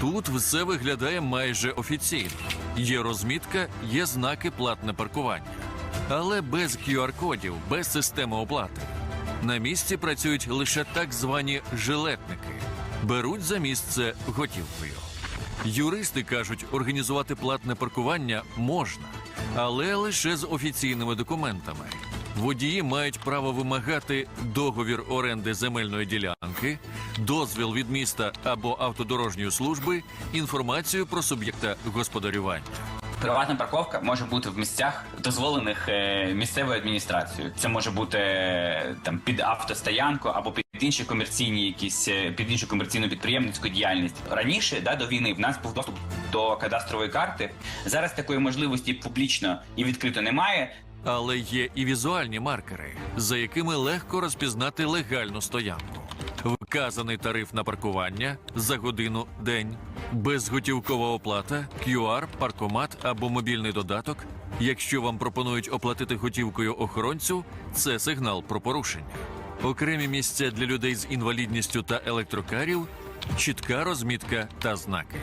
Тут все виглядає майже офіційно. Є розмітка, є знаки платне паркування. Але без QR-кодів, без системи оплати. На місці працюють лише так звані жилетники, беруть за місце готівкою. Юристи кажуть, організувати платне паркування можна, але лише з офіційними документами. Водії мають право вимагати договір оренди земельної ділянки, дозвіл від міста або автодорожньої служби, інформацію про суб'єкта господарювання. Приватна парковка може бути в місцях, дозволених е, місцевою адміністрацією. Це може бути е, там під автостоянку або під інші комерційні якісь е, під іншу комерційну підприємницьку діяльність. Раніше, да, до війни, в нас був доступ до кадастрової карти. Зараз такої можливості публічно і відкрито немає. Але є і візуальні маркери, за якими легко розпізнати легальну стоянку. Вказаний тариф на паркування за годину день, безготівкова оплата, QR, паркомат або мобільний додаток. Якщо вам пропонують оплатити готівкою охоронцю, це сигнал про порушення. Окремі місця для людей з інвалідністю та електрокарів, чітка розмітка та знаки.